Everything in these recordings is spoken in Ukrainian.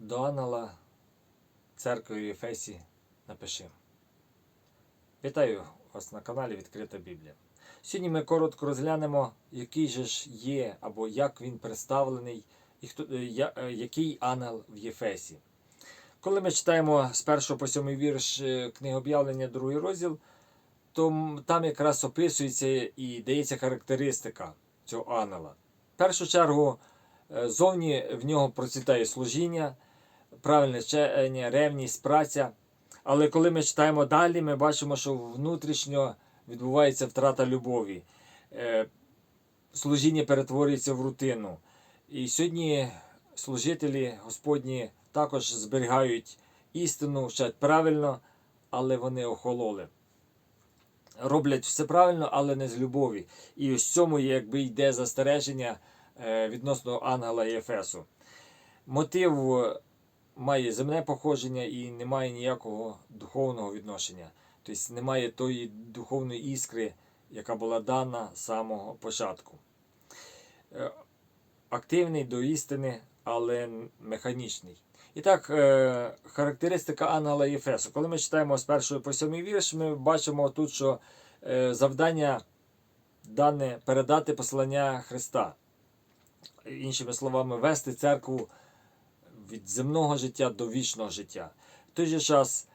До ангела церкви в Ефесі напиши. Вітаю вас на каналі Відкрита Біблія. Сьогодні ми коротко розглянемо, який же ж є або як він представлений, і хто, е, я- е, який ангел в Єфесі. Коли ми читаємо з 1 по 7 вірш е, книги об'явлення, другий розділ, то там якраз описується і дається характеристика цього ангела. В першу чергу, зовні в нього процвітає служіння, правильне вчення, ревність, праця. Але коли ми читаємо далі, ми бачимо, що внутрішньо відбувається втрата любові. Е, Служіння перетворюється в рутину. І сьогодні служителі Господні також зберігають істину, вчать правильно, але вони охололи. Роблять все правильно, але не з любові. І ось цьому якби йде застереження е, відносно ангела Єфесу. Мотив е, має земне походження і не має ніякого духовного відношення. Тобто немає тої духовної іскри, яка була дана з самого початку. Е, Активний до істини, але механічний. І так, е, характеристика ангела Єфесу. Коли ми читаємо з першої по сьомий вірш, ми бачимо тут, що е, завдання дане передати послання Христа. Іншими словами, вести церкву від земного життя до вічного життя. В той же час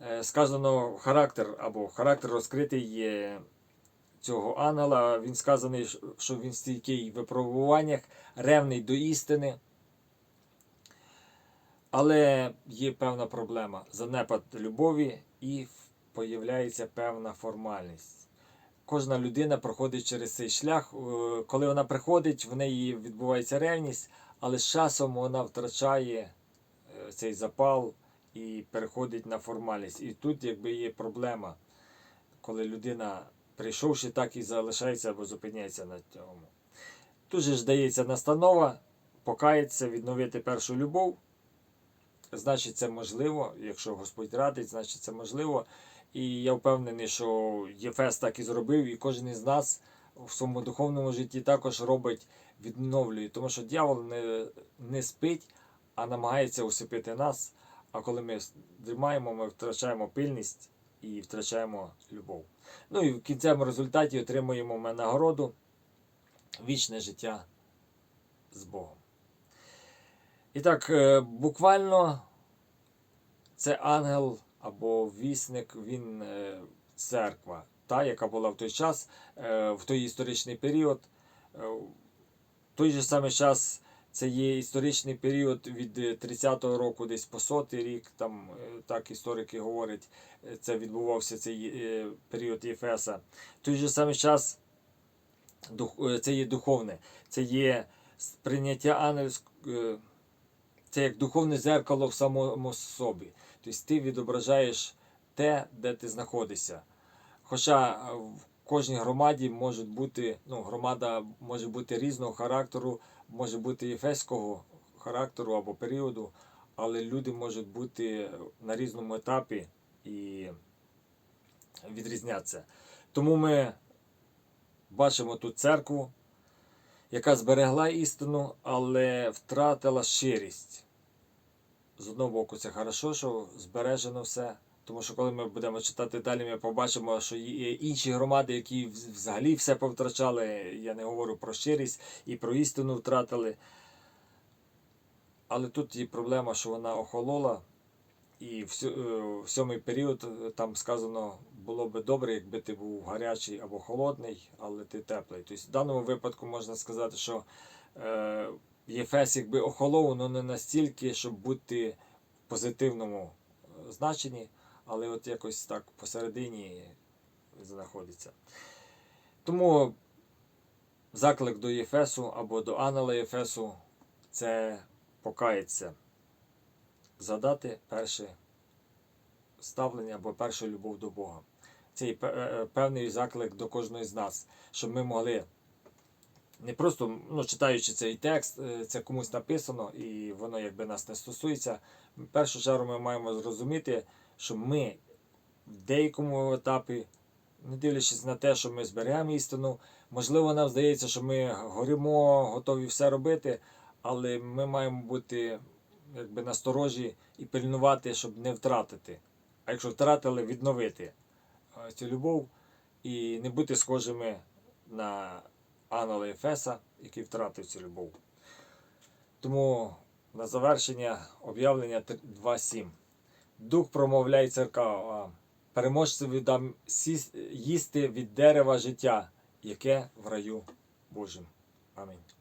е, сказано характер або характер розкритий є цього ангела. Він сказаний, що він стійкий в випробуваннях, ревний до істини. Але є певна проблема занепад любові і появляється певна формальність. Кожна людина проходить через цей шлях. Е, Коли вона приходить, в неї відбувається ревність, але з часом вона втрачає е, цей запал і переходить на формальність. І тут якби є проблема, коли людина, прийшовши, так і залишається або зупиняється на цьому. Тут же ж дається настанова, покаятися, відновити першу любов. Значить, це можливо, якщо Господь радить, значить це можливо. І я впевнений, що Єфес так і зробив, і кожен із нас в своєму духовному житті також робить, відновлює. Тому що дьявол не, не спить, а намагається усипити нас. А коли ми дрімаємо, ми втрачаємо пильність і втрачаємо любов. Ну і в кінцевому результаті отримуємо ми нагороду вічне життя з Богом. І так, е, буквально це ангел або вісник, він е, церква, та, яка була в той час, е, в той історичний період. Е, той же самий час це є історичний період від е, 30-го року десь по сотий рік, там е, так історики говорять, е, це відбувався цей е, період Єфеса. Той же самий час е, це є духовне, це є сприйняття ангельського це як духовне зеркало в самому собі. Тобто ти відображаєш те, де ти знаходишся. Хоча е, кожній громаді може бути, ну, громада може бути різного характеру, може бути єфеського характеру або періоду, але люди можуть бути на різному етапі і відрізнятися. Тому ми бачимо тут церкву, яка зберегла істину, але втратила щирість. З одного боку, це хорошо, що збережено все. Тому що коли ми будемо читати далі, ми побачимо, що є інші громади, які взагалі все повтрачали. Я не говорю про щирість і про істину втратили. Але тут є проблема, що вона охолола. І в е, сьомий період е, там сказано, було би добре, якби ти був гарячий або холодний, але ти теплий. Тобто в даному випадку можна сказати, що е, Єфес якби охолов, але не настільки, щоб бути в позитивному значенні, але от якось так посередині знаходиться. Тому заклик до Єфесу або до ангела Єфесу це покаятися задати перше ставлення або першу любов до Бога. Це і пе- е, певний заклик до кожного з нас, щоб ми могли не просто ну, читаючи цей текст, е, це комусь написано, і воно якби нас не стосується. В першу чергу ми маємо зрозуміти, що ми в деякому етапі, не дивлячись на те, що ми зберемо істину, можливо, нам здається, що ми горимо, готові все робити, але ми маємо бути якби насторожі і пильнувати, щоб не втратити. А якщо втратили, відновити цю любов і не бути схожими на Ангела Ефеса, який втратив цю любов. Тому на завершення об'явлення 2.7. Дух промовляє церква. Переможцеві віддам їсти від дерева життя, яке в раю Божим. Амінь.